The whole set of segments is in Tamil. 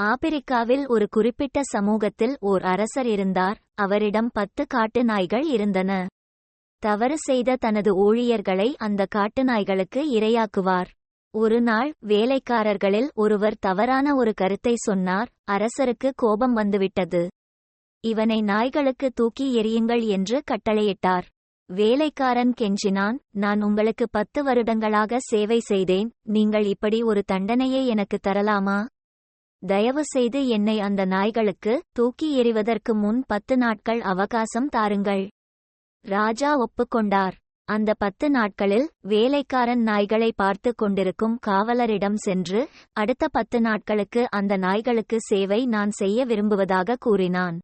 ஆப்பிரிக்காவில் ஒரு குறிப்பிட்ட சமூகத்தில் ஓர் அரசர் இருந்தார். அவரிடம் பத்து காட்டு நாய்கள் இருந்தன. தவறு செய்த தனது ஊழியர்களை அந்த காட்டு நாய்களுக்கு இரையாக்குவார். ஒரு நாள் வேலைக்காரர்களில் ஒருவர் தவறான ஒரு கருத்தை சொன்னார். அரசருக்கு கோபம் வந்துவிட்டது. இவனை நாய்களுக்கு தூக்கி எறியுங்கள் என்று கட்டளையிட்டார். வேலைக்காரன் கெஞ்சினான். நான் உங்களுக்கு பத்து வருடங்களாக சேவை செய்தேன். நீங்கள் இப்படி ஒரு தண்டனையை எனக்கு தரலாமா? தயவுசெய்து என்னை அந்த நாய்களுக்கு தூக்கி எறிவதற்கு முன் பத்து நாட்கள் அவகாசம் தாருங்கள். ராஜா ஒப்புக்கொண்டார். அந்த பத்து நாட்களில் வேலைக்காரன் நாய்களை பார்த்து கொண்டிருக்கும் காவலரிடம் சென்று அடுத்த பத்து நாட்களுக்கு அந்த நாய்களுக்கு சேவை நான் செய்ய விரும்புவதாக கூறினான்.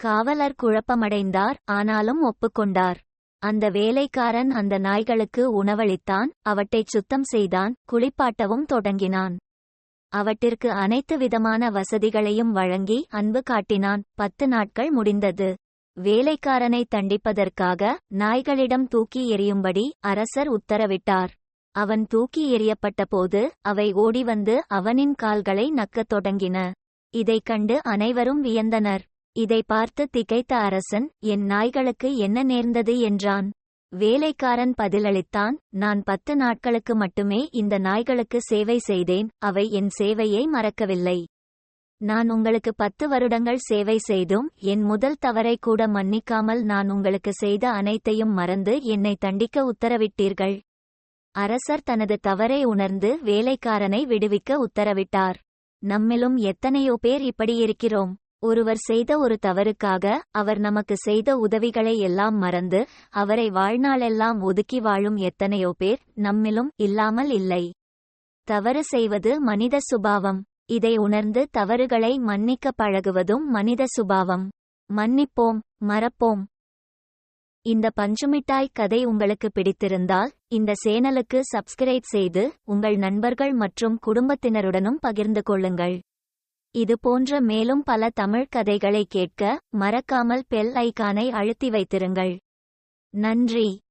காவலர் குழப்பமடைந்தார் ஆனாலும் ஒப்புக்கொண்டார். அந்த வேலைக்காரன் அந்த நாய்களுக்கு உணவளித்தான் அவற்றைச் சுத்தம் செய்தான் குளிப்பாட்டவும் தொடங்கினான். அவற்றிற்கு அனைத்து விதமான வசதிகளையும் வழங்கி அன்பு காட்டினான். பத்து நாட்கள் முடிந்தது. வேலைக்காரனை தண்டிப்பதற்காக நாய்களிடம் தூக்கி எறியும்படி அரசர் உத்தரவிட்டார். அவன் தூக்கி எறியப்பட்டபோது அவை ஓடிவந்து அவனின் கால்களை நக்கத் தொடங்கின. இதைக் கண்டு அனைவரும் வியந்தனர். இதை பார்த்து திகைத்த அரசன் என் நாய்களுக்கு என்ன நேர்ந்தது? என்றான். வேலைக்காரன் பதிலளித்தான் நான் பத்து நாட்களுக்கு மட்டுமே இந்த நாய்களுக்கு சேவை செய்தேன் அவை என் சேவையை மறக்கவில்லை. நான் உங்களுக்கு பத்து வருடங்கள் சேவை செய்தும் என் முதல் தவறை கூட மன்னிக்காமல் நான் உங்களுக்கு செய்த அனைத்தையும் மறந்து என்னை தண்டிக்க உத்தரவிட்டீர்கள். அரசர் தனது தவறை உணர்ந்து வேலைக்காரனை விடுவிக்க உத்தரவிட்டார். நம்மிலும் எத்தனையோ பேர் இப்படி இருக்கிறோம். ஒருவர் செய்த ஒரு தவறுக்காக அவர் நமக்கு செய்த உதவிகளை எல்லாம் மறந்து அவரை வாழ்நாளெல்லாம் ஒதுக்கி வாழும் எத்தனையோ பேர் நம்மிலும் இல்லாமல் இல்லை. தவறு செய்வது மனித சுபாவம். இதை உணர்ந்து தவறுகளை மன்னிக்க பழகுவதும் மனித சுபாவம். மன்னிப்போம் மறப்போம். இந்த பஞ்சுமிட்டாய் கதை உங்களுக்கு பிடித்திருந்தால் இந்த சேனலுக்கு சப்ஸ்கிரைப் செய்து உங்கள் நண்பர்கள் மற்றும் குடும்பத்தினருடனும் பகிர்ந்து கொள்ளுங்கள். இது போன்ற மேலும் பல தமிழ் கதைகளை கேட்க மறக்காமல் பெல் ஐக்கானை அழுத்தி வைத்திருங்கள். நன்றி.